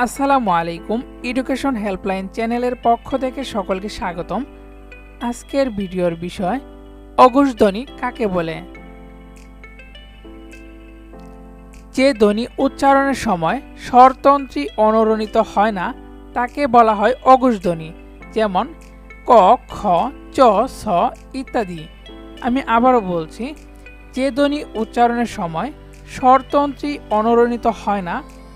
আসসালামু আলাইকুম education helpline চ্যানেলের পক্ষ থেকে সকলকে স্বাগতম। আজকের ভিডিওর বিষয় অঘোষধ্বনি কাকে বলে? যে ধ্বনি উচ্চারণের সময় স্বরতন্ত্রী অনুরণিত হয় না, তাকে বলা হয় অঘোষধ্বনি যেমন ক, খ, চ ছ ইত্যাদি। আমি আবারও বলছি, যে ধ্বনি উচ্চারণের সময় স্বরতন্ত্রী অনুরণিত হয় না